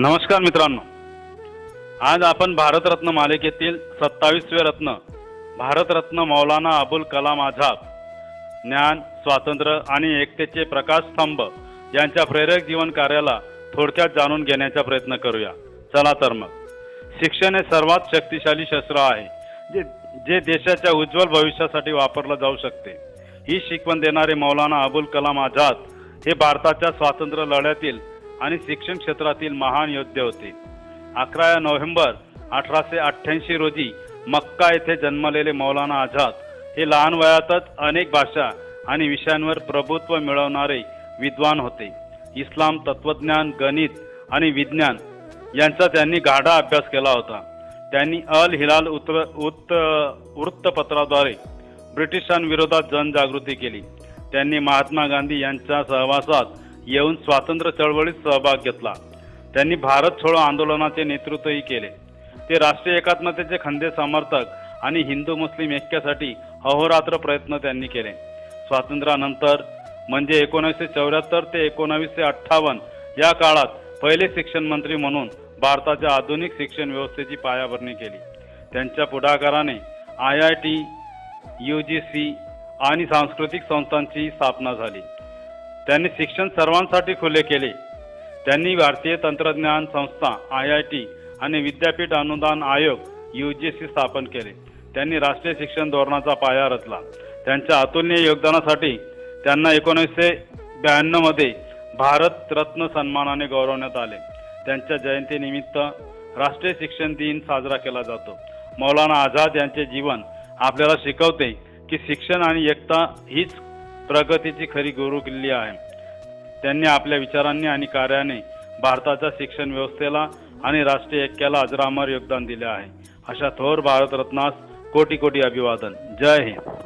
नमस्कार मित्रांनो. आज आपण भारतरत्न मालिकेतील सत्तावीसवे रत्न भारतरत्न मौलाना अबुल कलाम आझाद ज्ञान स्वातंत्र्य आणि एकतेचे प्रकाशस्तंभ यांच्या प्रेरक जीवन कार्याला थोडक्यात जाणून घेण्याचा प्रयत्न करूया. चला तर मग. शिक्षण हे सर्वात शक्तिशाली शस्त्र आहे जे जे देशाच्या उज्ज्वल भविष्यासाठी वापरलं जाऊ शकते. ही शिकवण देणारे मौलाना अबुल कलाम आझाद हे भारताच्या स्वातंत्र्य लढ्यातील आणि शिक्षण क्षेत्रातील महान योद्धे होते. अकरा नोव्हेंबर अठराशे अठ्ठ्याऐंशी रोजी मक्का येथे जन्मलेले मौलाना आझाद हे लहान वयातच अनेक भाषा आणि विषयांवर प्रभुत्व मिळवणारे विद्वान होते. इस्लाम तत्वज्ञान गणित आणि विज्ञान यांचा त्यांनी गाढा अभ्यास केला होता. त्यांनी अल हिलाल उत्र उत्त वृत्तपत्राद्वारे ब्रिटिशांविरोधात जनजागृती केली. त्यांनी महात्मा गांधी यांच्या सहवासात येऊन स्वातंत्र्य चळवळीत सहभाग घेतला. त्यांनी भारत छोडो आंदोलनाचे नेतृत्वही केले. ते राष्ट्रीय एकात्मतेचे खंदे समर्थक आणि हिंदू मुस्लिम ऐक्यासाठी अहोरात्र प्रयत्न त्यांनी केले. स्वातंत्र्यानंतर म्हणजे एकोणीसशे चौऱ्याहत्तर ते एकोणावीसशे अठ्ठावन्न या काळात पहिले शिक्षण मंत्री म्हणून भारताच्या आधुनिक शिक्षण व्यवस्थेची पायाभरणी केली. त्यांच्या पुढाकाराने I I T U G C आणि सांस्कृतिक संस्थांची स्थापना झाली. त्यांनी शिक्षण सर्वांसाठी खुले केले. त्यांनी भारतीय तंत्रज्ञान संस्था आय आय टी आणि विद्यापीठ अनुदान आयोग यू जी सी स्थापन केले. त्यांनी राष्ट्रीय शिक्षण धोरणाचा पाया रचला. त्यांच्या अतुलनीय योगदानासाठी त्यांना एकोणीसशे ब्याण्णवमध्ये भारत रत्न सन्मानाने गौरवण्यात आले. त्यांच्या जयंतीनिमित्त राष्ट्रीय शिक्षण दिन साजरा केला जातो. मौलाना आझाद यांचे जीवन आपल्याला शिकवते की शिक्षण आणि एकता हीच प्रगतीची खरी गुरुकिल्ली आहे. त्यांनी आपल्या विचारांनी आणि कार्याने भारताच्या शिक्षण व्यवस्थेला आणि राष्ट्रीय ऐक्याला अजरामर योगदान दिले आहे. अशा थोर भारतरत्नास कोटी कोटी अभिवादन. जय हिंद.